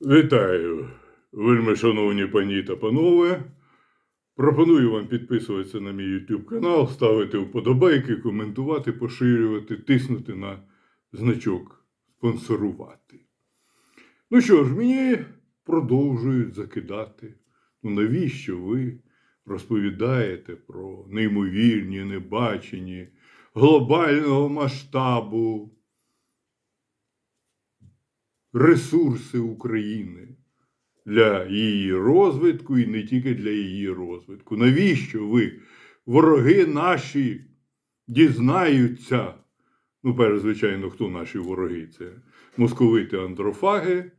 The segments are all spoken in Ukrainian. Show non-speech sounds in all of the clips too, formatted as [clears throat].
Вітаю, вельми шановні пані та панове. Пропоную вам підписуватися на мій YouTube канал, ставити вподобайки, коментувати, поширювати, тиснути на значок спонсорувати. Ну що ж, мені продовжують закидати. Ну навіщо ви розповідаєте про неймовірні, небачені, глобального масштабу ресурси України для її розвитку і не тільки для її розвитку. Навіщо ви, вороги наші, дізнаються? Ну, перш, звичайно, хто наші вороги? Це московити андрофаги,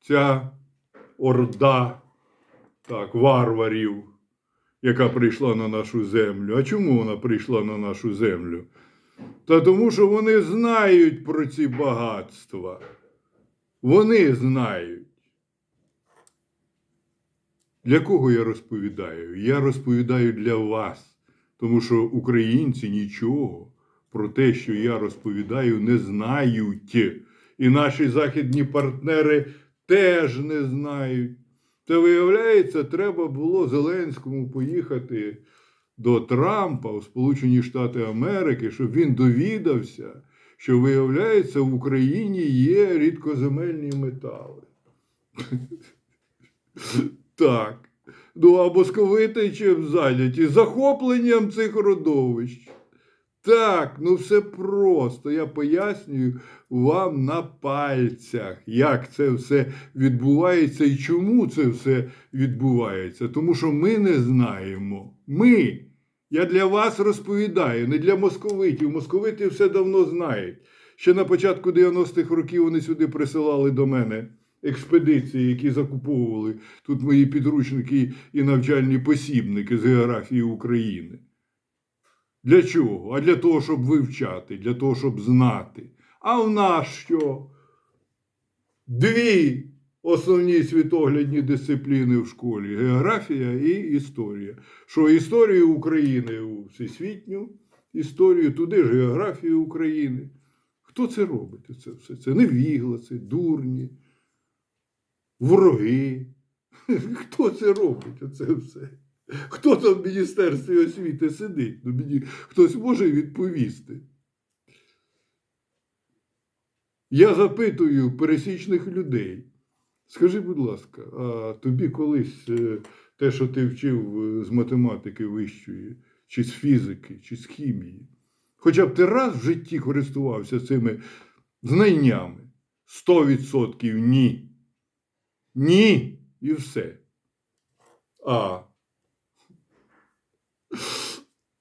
ця орда так, варварів, яка прийшла на нашу землю. А чому вона прийшла на нашу землю? Та тому, що вони знають про ці багатства. Вони знають. Для кого я розповідаю? Я розповідаю для вас, тому що українці нічого про те, що я розповідаю, не знають. І наші західні партнери теж не знають. Та виявляється, треба було Зеленському поїхати до Трампа у Сполучені Штати Америки, щоб він довідався, що виявляється, в Україні є рідкоземельні метали. [laughs] Так. Ну, а московити чим зайняті? Захопленням цих родовищ. Так, ну все просто. Я пояснюю вам на пальцях, як це все відбувається і чому це все відбувається. Тому що ми не знаємо. Ми. Я для вас розповідаю, не для московитів. Московити все давно знають. Ще на початку 90-х років вони сюди присилали до мене експедиції, які закуповували тут мої підручники і навчальні посібники з географії України. Для чого? А для того, щоб вивчати, для того, щоб знати. А в нас що? Дві основні світоглядні дисципліни в школі географія і історія. Що історію України у всесвітню, історію, туди ж географію України. Хто це робить? Це все? Це невігласи, дурні, вороги. [laughs] Хто це робить? Оце все? Хто там в Міністерстві освіти сидить? Ну, мені хтось може відповісти. Я запитую пересічних людей. Скажи, будь ласка, а тобі колись е, те, що ти вчив е, з математики вищої, чи з фізики, чи з хімії, хоча б ти раз в житті користувався цими знаннями? 100% ні. Ні. І все. А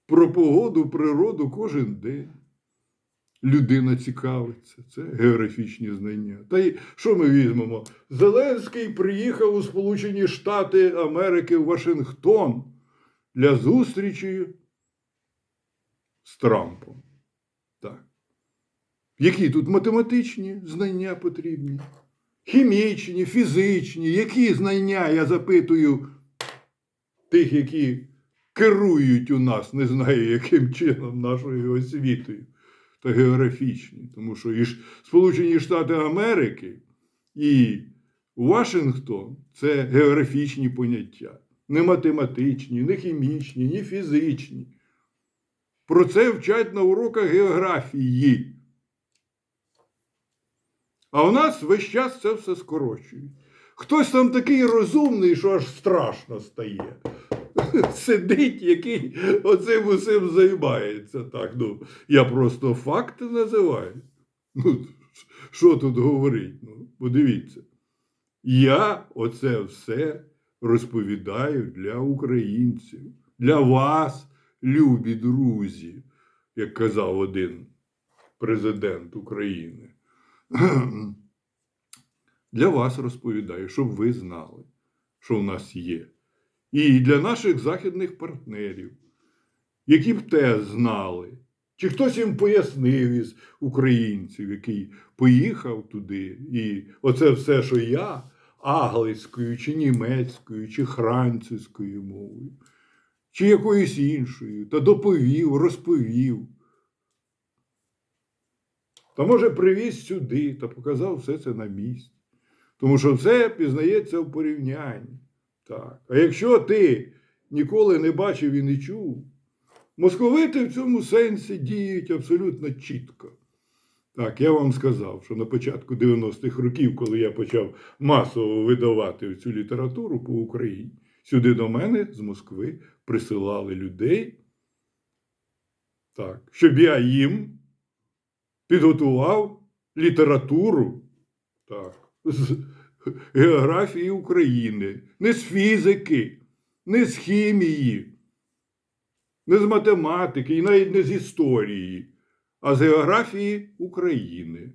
про погоду, природу кожен день. Людина цікавиться, це географічні знання. Та й що ми візьмемо? Зеленський приїхав у Сполучені Штати Америки в Вашингтон для зустрічі з Трампом. Так. Які тут математичні знання потрібні? Хімічні, фізичні, які знання, я запитую тих, які керують у нас, не знаю, яким чином нашою освітою та географічні. Тому що і Сполучені Штати Америки і Вашингтон це географічні поняття. Не математичні, не хімічні, ні фізичні. Про це вчать на уроках географії. А у нас весь час це все скорочують. Хтось там такий розумний, що аж страшно стає. [laughs] Сидить, який оцим усім займається. Так, ну, я просто факти називаю. Ну, що тут говорить? Ну, подивіться. Я оце все розповідаю для українців, для вас, любі друзі, як казав один президент України. [clears throat] Для вас розповідаю, щоб ви знали, що в нас є. І для наших західних партнерів, які б те знали, чи хтось їм пояснив із українців, який поїхав туди, і оце все, що я англійською, чи німецькою, чи французькою мовою, чи якоюсь іншою, та доповів, розповів. Та може привіз сюди та показав все це на місці. Тому що все пізнається в порівнянні. Так. А якщо ти ніколи не бачив і не чув, московити в цьому сенсі діють абсолютно чітко. Так, я вам сказав, що на початку 90-х років, коли я почав масово видавати цю літературу по Україні, сюди до мене з Москви присилали людей, так, щоб я їм підготував літературу так, географії України, не з фізики, не з хімії, не з математики і навіть не з історії, а з географії України.